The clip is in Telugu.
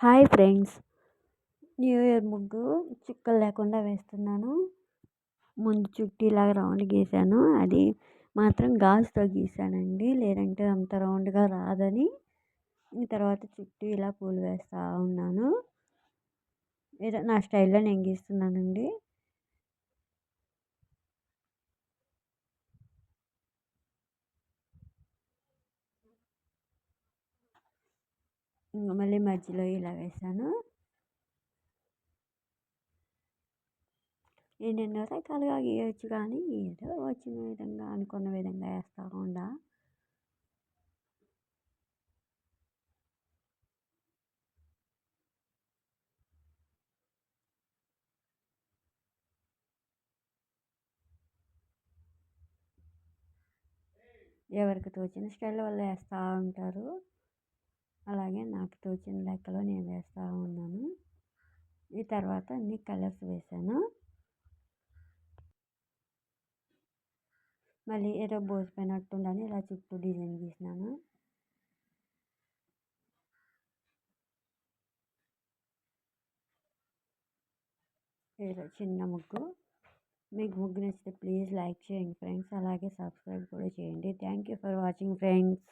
Hi friends. న్యూ ఇయర్ ముగ్గు చుక్కలు లేకుండా వేస్తున్నాను. ముందు చుట్టూ ఇలాగ రౌండ్ గీసాను. అది మాత్రం గాజుతో గీసానండి. లేదంటే అంత రౌండ్గా రాదని. తర్వాత చుట్టూ ఇలా పూలు వేస్తూ ఉన్నాను. ఏదో నా స్టైల్లో నేను గీస్తున్నానండి. మళ్ళీ మధ్యలో ఇలా వేసాను ఎన్నో రకాలుగా గీయవచ్చు కానీ ఏదో వచ్చిన విధంగా అనుకున్న విధంగా వేస్తాకుండా ఉండా ఎవరికి తోచిన స్టైల్ వాళ్ళు వేస్తూ ఉంటారు అలాగే నాకు తోచిన లెక్కలో నేను వేస్తూ ఉన్నాను. ఈ తర్వాత అన్ని కలర్స్ వేసాను. మళ్ళీ ఏదో బోసిపోయినట్టు బోసిపోయినట్టుందని ఇలా చుట్టూ డిజైన్ గీసినాను. ఏదో చిన్న ముగ్గు. మీకు ముగ్గు నచ్చితే ప్లీజ్ లైక్ చేయండి ఫ్రెండ్స్. అలాగే సబ్స్క్రైబ్ కూడా చేయండి. Thank you for watching friends.